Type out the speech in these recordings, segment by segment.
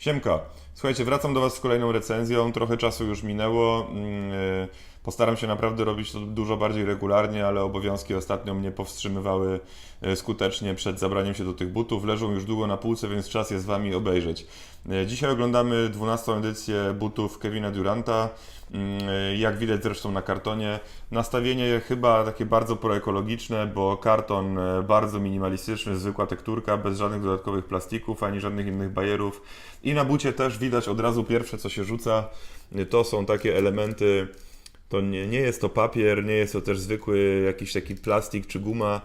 Siemka. Słuchajcie, wracam do Was z kolejną recenzją. Trochę czasu już minęło. Postaram się naprawdę robić to dużo bardziej regularnie, ale obowiązki ostatnio mnie powstrzymywały y, skutecznie przed zabraniem się do tych butów. Leżą już długo na półce, więc czas je z Wami obejrzeć. Y, Dzisiaj oglądamy 12 edycję butów Kevina Duranta. Mm, y, Jak widać zresztą na kartonie, nastawienie chyba takie bardzo proekologiczne, bo karton bardzo minimalistyczny, zwykła tekturka, bez żadnych dodatkowych plastików ani żadnych innych bajerów. I na bucie też widać od razu pierwsze, co się rzuca, to są takie elementy. To nie, nie jest to papier, nie jest to też zwykły jakiś taki plastik czy guma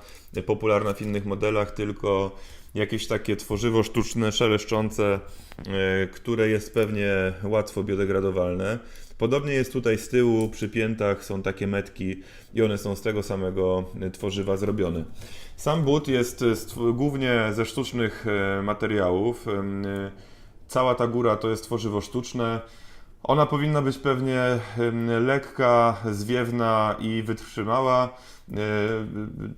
popularna w innych modelach, tylko jakieś takie tworzywo sztuczne, szeleszczące, y, które jest pewnie łatwo biodegradowalne. Podobnie jest tutaj z tyłu, przy piętach są takie metki i one są z tego samego tworzywa zrobione. Sam but jest głównie ze sztucznych y, materiałów. Y, Cała ta góra to jest tworzywo sztuczne. Ona powinna być pewnie lekka, zwiewna i wytrzymała. Yy,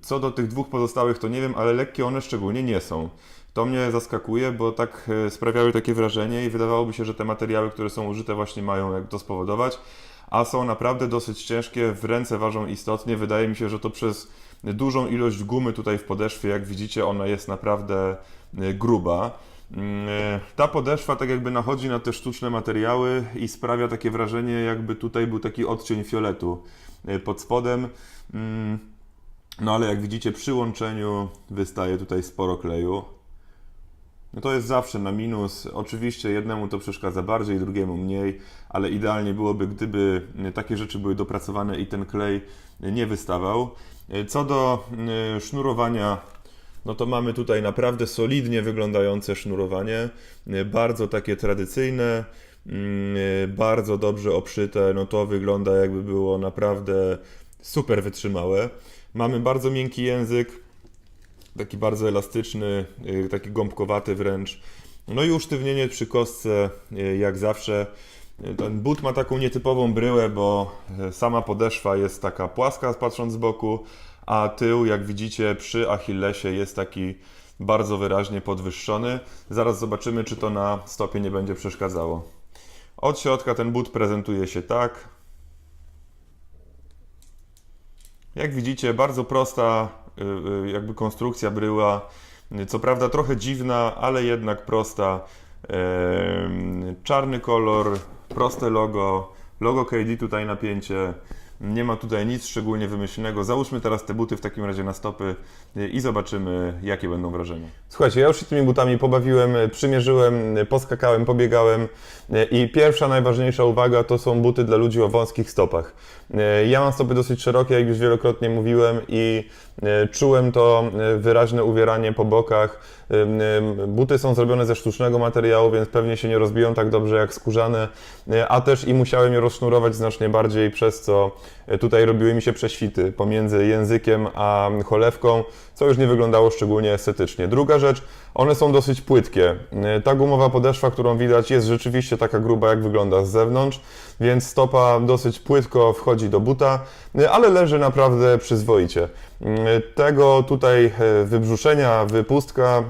Co do tych dwóch pozostałych, to nie wiem, ale lekkie one szczególnie nie są. To mnie zaskakuje, bo tak e, sprawiały takie wrażenie i wydawałoby się, że te materiały, które są użyte, właśnie mają jak to spowodować, a są naprawdę dosyć ciężkie, w ręce ważą istotnie. Wydaje mi się, że to przez dużą ilość gumy tutaj w podeszwie, jak widzicie, ona jest naprawdę e, gruba. Mm, e, Ta podeszwa tak jakby nachodzi na te sztuczne materiały i sprawia takie wrażenie, jakby tutaj był taki odcień fioletu e, pod spodem. Mm, No ale jak widzicie przy łączeniu wystaje tutaj sporo kleju. No to jest zawsze na minus. Oczywiście jednemu to przeszkadza bardziej, drugiemu mniej, ale idealnie byłoby, gdyby e, takie rzeczy były dopracowane i ten klej nie wystawał. Co do sznurowania, no to mamy tutaj naprawdę solidnie wyglądające sznurowanie, e, bardzo takie tradycyjne, mm, e, bardzo dobrze obszyte. No to wygląda jakby było naprawdę super wytrzymałe. Mamy bardzo miękki język, taki bardzo elastyczny, y, taki gąbkowaty wręcz. No i usztywnienie przy kostce, y, jak zawsze. Y, Ten but ma taką nietypową bryłę, bo y, sama podeszwa jest taka płaska, patrząc z boku, a tył, jak widzicie, przy Achillesie jest taki bardzo wyraźnie podwyższony. Zaraz zobaczymy, czy to na stopie nie będzie przeszkadzało. Od środka ten but prezentuje się tak. Jak widzicie, bardzo prosta y, y, jakby konstrukcja bryła. Co prawda trochę dziwna, ale jednak prosta. Czarny kolor, proste logo, logo KD tutaj napięcie. Nie ma tutaj nic szczególnie wymyślnego. Załóżmy teraz te buty w takim razie na stopy y, i zobaczymy, jakie będą wrażenia. Słuchajcie, ja już się tymi butami pobawiłem, y, przymierzyłem, y, poskakałem, pobiegałem i pierwsza, najważniejsza uwaga to są buty dla ludzi o wąskich stopach. Ja mam stopy dosyć szerokie, jak już wielokrotnie mówiłem i czułem to wyraźne uwieranie po bokach. Buty są zrobione ze sztucznego materiału, więc pewnie się nie rozbiją tak dobrze jak skórzane, a też i musiałem je rozsznurować znacznie bardziej, przez co tutaj robiły mi się prześwity pomiędzy językiem a cholewką, co już nie wyglądało szczególnie estetycznie. Druga rzecz, one są dosyć płytkie. Y, Ta gumowa podeszwa, którą widać, jest rzeczywiście taka gruba, jak wygląda z zewnątrz, więc stopa dosyć płytko wchodzi do buta, y, ale leży naprawdę przyzwoicie. Tego tutaj y, wybrzuszenia, wypustka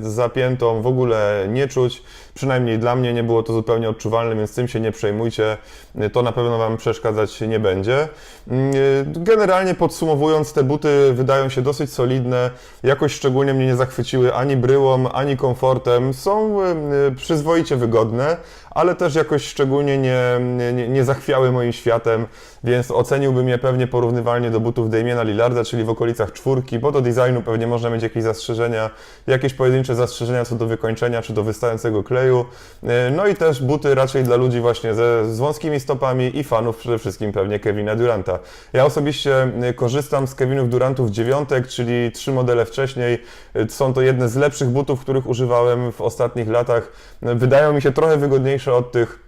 z zapiętą w ogóle nie czuć. Przynajmniej dla mnie nie było to zupełnie odczuwalne, więc tym się nie przejmujcie. Y, To na pewno Wam przeszkadzać nie będzie. Y, Generalnie podsumowując, te buty wydają się dosyć solidne. Jakoś szczególnie mnie nie zachwyciły ani bryłą, ani komfortem. Są przyzwoicie wygodne, ale też jakoś szczególnie nie, nie, nie zachwiały moim światem, więc oceniłbym je pewnie porównywalnie do butów Damiena Lillarda, czyli w okolicach czwórki, bo do designu pewnie można mieć jakieś zastrzeżenia, jakieś pojedyncze zastrzeżenia co do wykończenia czy do wystającego kleju. No i też buty raczej dla ludzi właśnie ze, z wąskimi stopami i fanów przede wszystkim pewnie Kevina Duranta. Ja osobiście yy, korzystam z Kevinów Durantów dziewiątek, czyli trzy modele wcześniej. Yy, Są to jedne z lepszych butów, których używałem w ostatnich latach. Yy, Wydają mi się trochę wygodniejsze od tych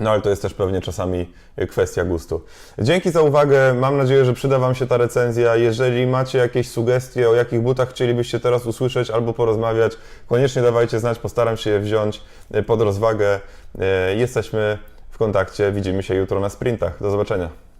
no ale to jest też pewnie czasami kwestia gustu. Dzięki za uwagę. Mam nadzieję, że przyda Wam się ta recenzja. Jeżeli macie jakieś sugestie, o jakich butach chcielibyście teraz usłyszeć albo porozmawiać, koniecznie dawajcie znać. Postaram się je wziąć e, pod rozwagę. E, Jesteśmy w kontakcie. Widzimy się jutro na sprintach. Do zobaczenia.